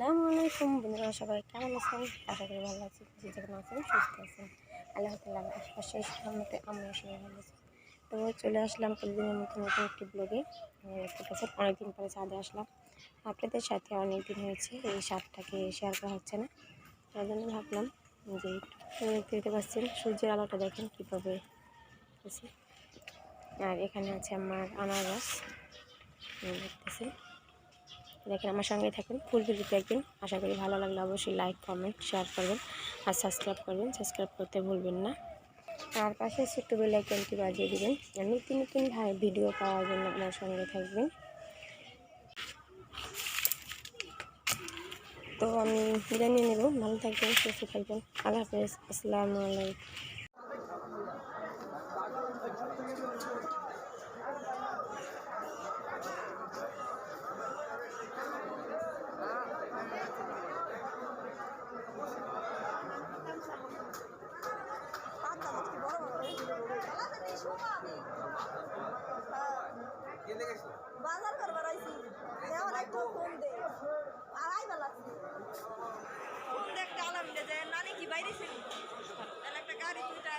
আসসালামু আলাইকুম। বন্ধুরা, সবাই কেমন আছেন? আশা করি ভালো আছি যেখানে আছেন সুস্থ আছেন। আল্লাহ তাল্লাহ আশেপাশে সামনে আমরা সবাই ভালো আছি। তো চলে আসলাম প্রতিদিনের মতো নতুন একটি ব্লগে দেখতে পাচ্ছেন, অনেকদিন পরে ছাদে আসলাম। আপনাদের সাথে অনেক দিন হয়েছে, এই স্বাদটাকে শেয়ার করা হচ্ছে না। তার জন্য ভাবলাম যে দেখতে পাচ্ছেন, সূর্যের আলোটা দেখেন কীভাবে আছে আর এখানে আছে আমার আনারস। দেখেন আমার সঙ্গে থাকুন, ফুল ভিডিও দেখবেন আশা করি ভালো লাগলে, অবশ্যই লাইক কমেন্ট শেয়ার করবেন আর সাবস্ক্রাইব করবেন। সাবস্ক্রাইব করতে ভুলবেন না। আর পাশে ছোট্ট বেল আইকনটি বাজিয়ে দেবেন। আর নতুন নতুন ভিডিও পাওয়ার জন্য আমার সঙ্গে থাকবেন। তো আমি বিরিয়ানি নেব। ভালো থাকবেন, সুস্থ থাকবেন। আল্লাহ হাফেজ। আসসালামু আলাইকুম বাজার করবার আইছি এখন একটু ফোন দে আর আইবা লাগছে ফোন দে একটা আলাম দে যে নানি কি বাইরে ছিল তাহলে একটা গাড়ি দুইটা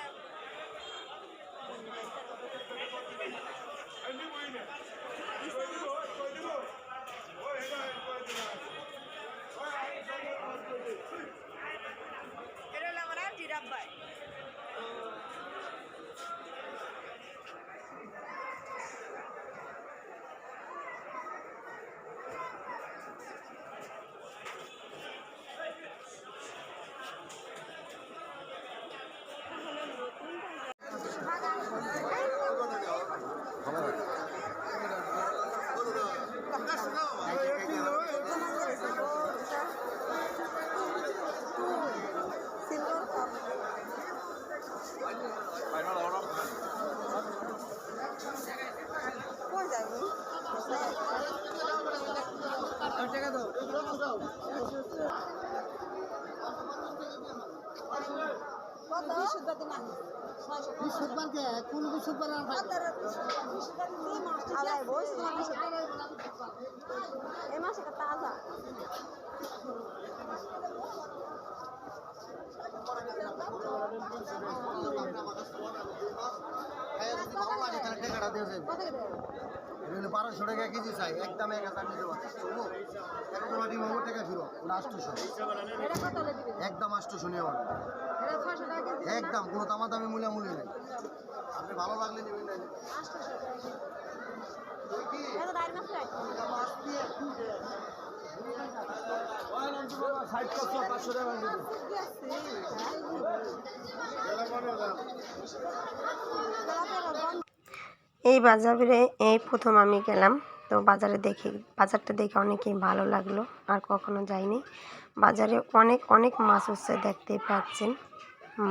এটা হলো আমার আন্টি রাব্বাই সিলভার কাপ কই যাবি কত বিশুদ্ধ না বৃহস্পতিবারকে কোন বৃহস্পতিবার আর এই মাসে তাজা ভালো লাগে তাহলে টাকাটা দিয়ে যাবে বারোশো টাকা কেজি চাই একদম এক হাজার নিতে পারছি টাকা ফিরো আষ্টশো একদম আষ্টশো নিয়ে আমার টাকা একদম কোনো দামা দামি মূল্যামূল্য নেই। আপনি ভালো লাগলে নেবেন না। এটা দাঁড়িয়ে মাছ রাখ এই বাজারে, এই প্রথম আমি গেলাম। তো বাজারে দেখে, বাজারটা দেখে অনেকই ভালো লাগল। আর কখনো যাইনি। বাজারে অনেক অনেক মাছ হচ্ছে দেখতেই পাচ্ছেন।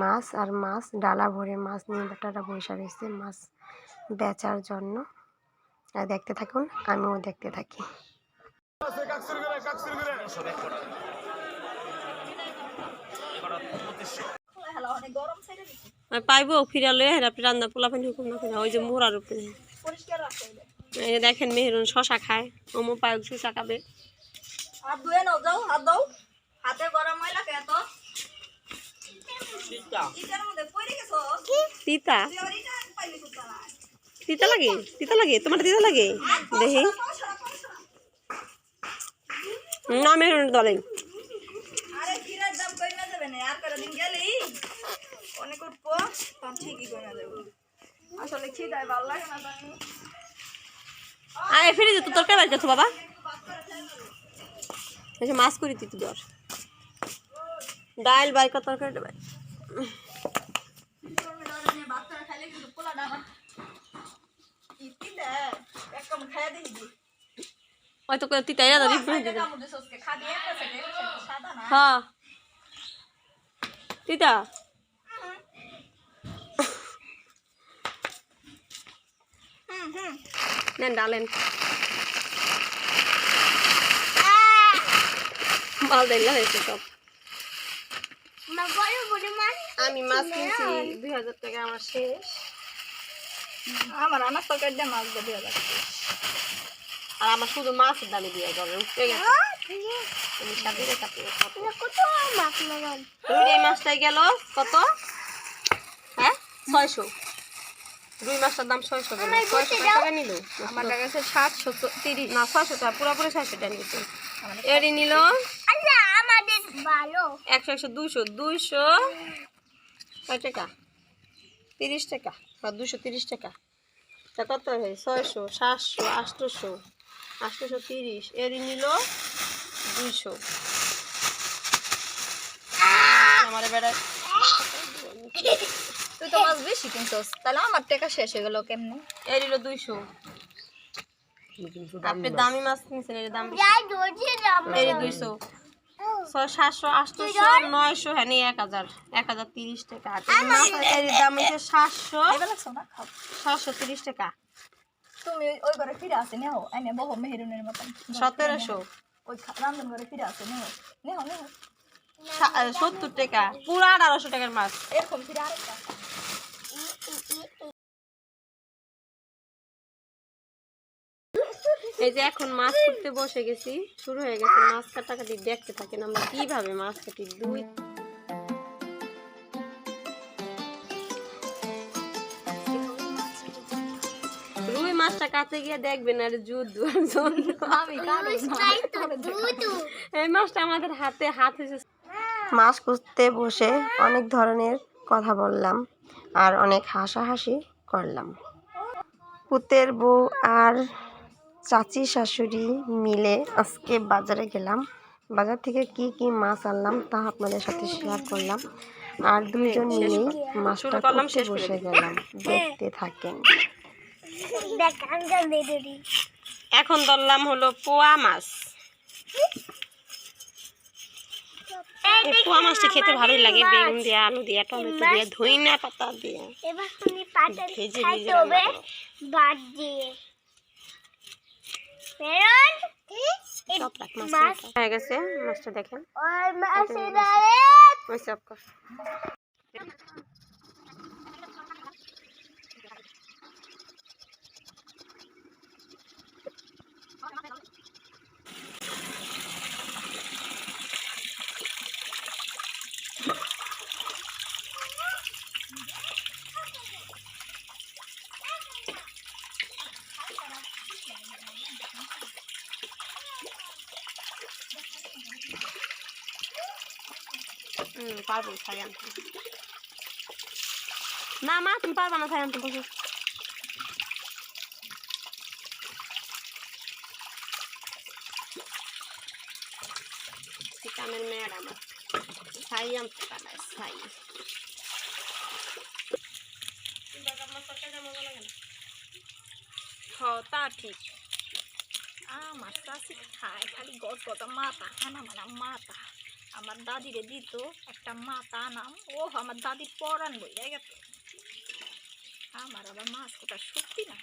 মাছ আর মাছ, ডালা ভরে মাছ নিয়ে বেটারা বসে রয়েছে মাছ বেচার জন্য। আর দেখতে থাকুন, আমিও দেখতে থাকি। গরম সাইডে দিচ্ছি পাইবো আপনি রান্না পোলা পানি হুকুম না ওই যে মোড়ার উপরে এই দেখেন মেহরুন শশা খায় ওমো পায়ক শশা খাবে। হাত ধুয়ে নাও যাও হাত দাও। হাতে গরম ময়লা কে এত ইটার মধ্যে পড়ে গেছো? তিতা তিতা লাগে? তিতা লাগে? তোমার তিতা লাগে? দেখি। না মেহরুন দলে আরে দাম কমে যাবে না আর কটা দিন গেলেই অনেক উঠবো, তখন ঠিকই কমে যাবে আসলে খিদায় ভালো লাগে না জানি। আয় ফিরে যেত তোর কেবার গেছো বাবা। এসে মাছ করি তুই দর ডাইল বাইকা তরকারি দেবে কি দেয় এক কাম খাইয়া দেখি হয়তো করে তিতাই না দিবি সাইডে কামড় দিছ আজকে খাদি একটা সাইডে সাদা না হ্যাঁ তিতা হুম হুম নেন ডালেন। মাল দেলা হয়েছে সব। আমি মাছ কিনছি দুই হাজার টাকা আমার শেষ। আমার আনাজ তরকারি দিয়ে মাছ দেওয়া যাচ্ছে আর আমার শুধু মাছের দামে দিয়ে যাবে উঠে গেছে। মাছ এই মাছটাই গেল কত? হ্যাঁ? ছয়শো। রুই মাছটার দাম ছয়শো ছয়শো টাকা নিল। আমার কাছে সাতশো তিরিশ না ছয়শো টাকা পুরোপুরি ছয়শো টাকা নিচ্ছে এরই নিল আচ্ছা আমাদের একশো একশো দুশো দুইশো কয় টাকা তিরিশ টাকা বা দুশো তিরিশ টাকা। তা কত হয় ছয়শো সাতশো আটশোশো আটশোশো তিরিশ এরই নিল দুইশো। আমার বেড়ায় তুই তো মাছ বেশি কিনছস। তাহলে আমার টাকা শেষ হয়ে গেল কেমনে? এর নিল দুইশো। আপনি দামি মাছ নিয়েছেন এর দাম এর দুইশো। ছয় সাতশো আটশোশো নয়শো হ্যাঁ এক হাজার। এক হাজার তিরিশ টাকা। আর এই মাছের এর দাম হচ্ছে সাতশো। এবার লাগছো না? খাও। সাতশো তিরিশ টাকা। তুমি ওই- ওই ঘরে ফিরে আসে নেও। আইনে বহু মেহেরুনের মতন। সতেরোশো। ওই রান্ধন ঘরে ফিরে আসে নেও। নেও নেও। সত্তর টাকা। পুরো আঠারোশো টাকার মাছ। এরকম ফিরে আরেকটা। এই যে এখন মাছ করতে বসে গেছি শুরু হয়ে গেছে মাছ কাটাকাটি দেখতে থাকেন আমরা কীভাবে মাছ কাটি। দুই রুই মাছটা কাটতে গিয়ে দেখবেন আর যুদ্ধ আমি কারও এই মাছটা আমাদের হাতে হাত মাছ কুঁচতে বসে অনেক ধরনের কথা বললাম আর অনেক হাসাহাসি করলাম। পুতের বউ আর চাচি শাশুড়ি মিলে আজকে বাজারে গেলাম। বাজার থেকে কি কি মাছ আনলাম তা আপনাদের সাথে শেয়ার করলাম। আর দুইজন মিলেই মাছটা করতে বসে গেলাম। দেখতে থাকেন। এখন ধরলাম হলো পোয়া মাছ। এই পোয়া মাছটা খেতে ভালোই লাগে বেগুন দিয়ে আলু দিয়ে টমেটো দিয়ে ধইনা পাতা দিয়ে। এবার তুমি পাটা ভেজে ভেজে। বাদ দিয়ে। মেরন সব রাখ মাছ হয়ে গেছে মাছটা দেখেন। ওই মাসে দাঁড়ে ওই সব হুম পারব ছাই আনতে না মা তুমি পারবা না ছাই আনতে বসো চিকানের মেয়ের আমার ছাই আনতে পারে ছাই তা ঠিক আমার চাষি খায় খালি গদ গদা মাথা খানা মানে মাথা আমার দাদিরে দিত একটা মাথা নাম। ও আমার দাদির পরান বই গেছে। আমার আবার মাছ কোটার শক্তি নাই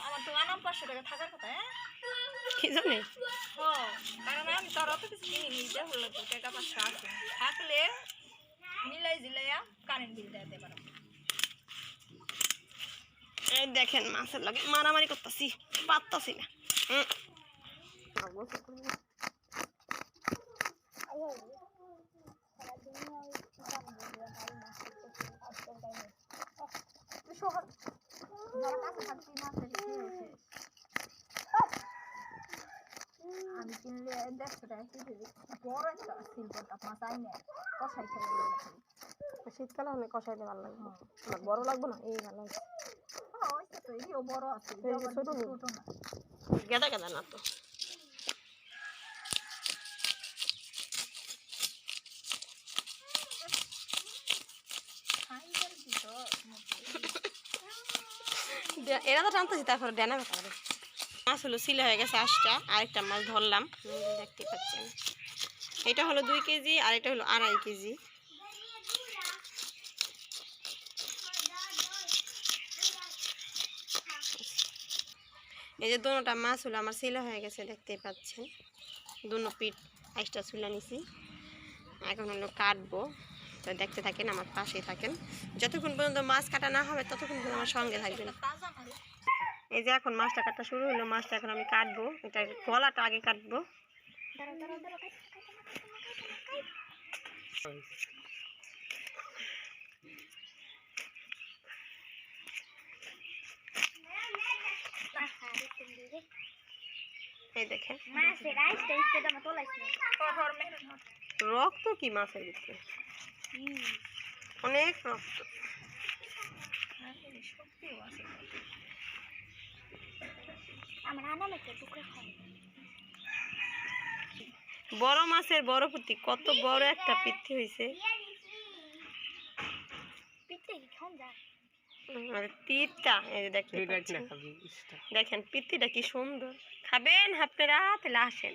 আমার তো আনাম পাঁচশো টাকা থাকার কথা হ্যাঁ? কি জানে ও কারণ আমি তোর অত কিছু কিনি হলো তো টাকা পাঁচশো আছে। থাকলে মিলাই জিলাইয়া কারেন্ট বিল এই দেখেন মাছের লাগে মারামারি করতেছি পারতাছি না হুম। আমি কিনলে দেড়শো টাকা কেজি কষাই শীতকালে অনেক কষাইলে ভালো লাগবে বড় লাগবে না এই ভালো গেদা গেদা না তো এরা তো টানতেছি, তারপরে ডেনা ব্যাপার মাছ হলো সিলে হয়ে গেছে আশটা, আরেকটা মাছ ধরলাম। দেখতে পাচ্ছেন। এটা হলো দুই কেজি, আর এটা হলো আড়াই কেজি। এই যে দোনোটা মাছ হলো, আমার সিলে হয়ে গেছে, দেখতে পাচ্ছেন। দুনো পিঠ আইসটা চুলা নিছি। এখন হলো কাটবো। তো দেখতে থাকেন, আমার পাশেই থাকেন। যতক্ষণ পর্যন্ত মাছ কাটা না হবে, ততক্ষণ আমার সঙ্গে থাকবেন। এই যে এখন মাছটা কাটা শুরু হলো মাছটা এখন আমি কাটবো। এটা গলাটা আগে কাটবো। এই দেখেন। রক্ত কি মাছের ভিতরে? অনেক রক্ত। আসলে সত্যিও আছে আমার আনামকে টুকরো খাই বড় মাছের বড় পুঁতি কত বড় একটা পিত্তি হয়েছে তীরটা। দেখেন পিত্তিটা কি সুন্দর। খাবেন আপনারা তাহলে আসেন।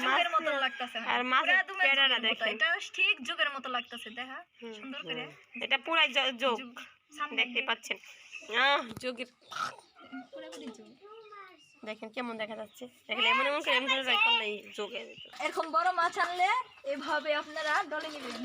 যুগের মতো লাগতেছে আর মাছের পেড়াটা দেখেন। এটা ঠিক যুগের মতো লাগতেছে দেখা? সুন্দর করে। এটা পুরাই যোগ। যুগ। দেখতে পাচ্ছেন। আহ। যোগের দেখেন কেমন দেখা যাচ্ছে। দেখলে এমন এমন করে এমন করে করলে যোগে এরকম বড় মাছ আনলে এভাবে আপনারা ডলে নেবেন।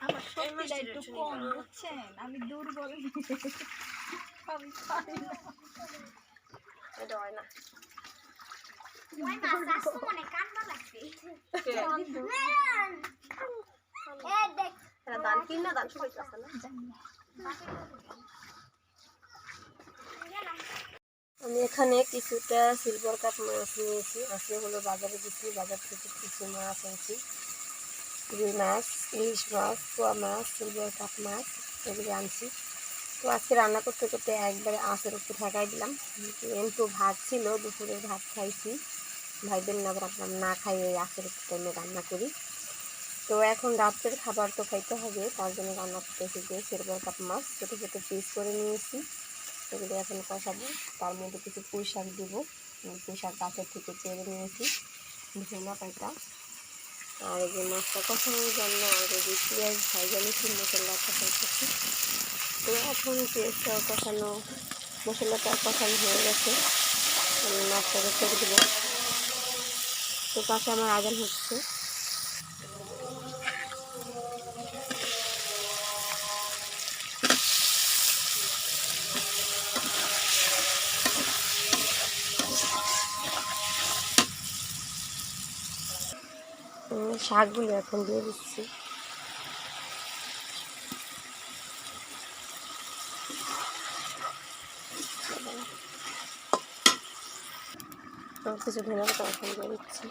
আমার শক্তিটা একটু কম বুঝছেন? আমি দুর্বল। আমি পারি না। এটা হয় না। দান কিন দান সবাই আছে না? আমি এখানে কিছুটা সিলভার কাপ মাছ নিয়েছি। আজকে হলো বাজারে গেছি বাজার থেকে কিছু মাছ আনছি। রুই মাছ ইলিশ মাছ পোয়া মাছ সিলভার কাপ মাছ এগুলো আনছি। তো আজকে রান্না করতে করতে একবারে আঁচের উপর ঠেকাই দিলাম। কিন্তু ভাত ছিল দুপুরে ভাত খাইছি। ভাই বোন আবার আপনার না খাই এই উপর টাইমে রান্না করি। তো এখন রাত্রের খাবার তো খাইতে হবে, তার জন্য রান্না করতেছি যে সিলভার কাপ মাছ, ছোটো ছোটো পিস করে নিয়েছি। এগুলো এখন কষাবো, তার মধ্যে কিছু পুঁই শাক দেবো। পুঁই শাক গাছের থেকে চেড়ে নিয়েছি ধনা পাতা। আর এই যে মাছটা কষানোর জন্য যে পেঁয়াজ ভাজা মশলা কষাইতেছি তো এখন পেঁয়াজটা কষানো মশলাটা কষানো হয়ে গেছে। আমি মাছটাকে ছেড়ে দেবো। তো পাশে আমার আজান হচ্ছে। শাকগুলো এখন দিয়ে দিচ্ছি। কিছু ভেঙে পাতা এখন দিয়ে দিচ্ছি